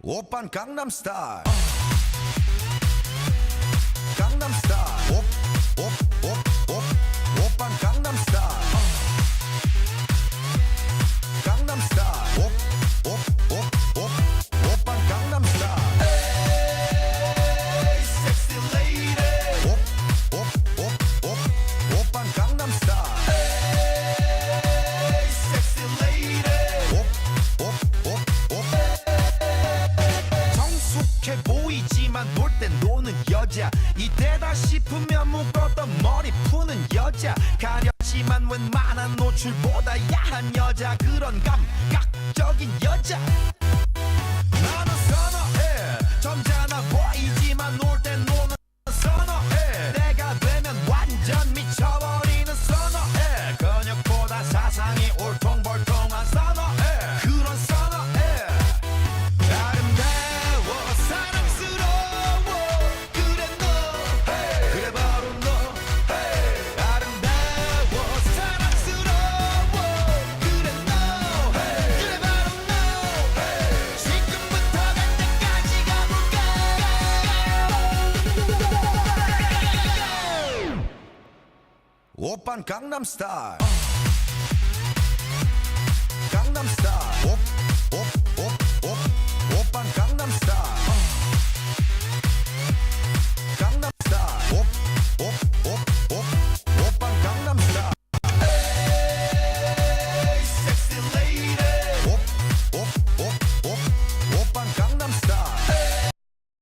오빤 강남 스타일 강남 스타일 옵옵옵 노는 여자. 이때다 싶으면 묶었던 머리 푸는 여자. 가렸지만 웬만한 노출보다 야한 여자. 그런 감각적인 여자. 나는 선어해. 점잖아 보이지만 놀 땐 노는 선어해. 내가 되면 완전 미쳐버리는 선어해. 근육보다 사상이 올통 오빤 강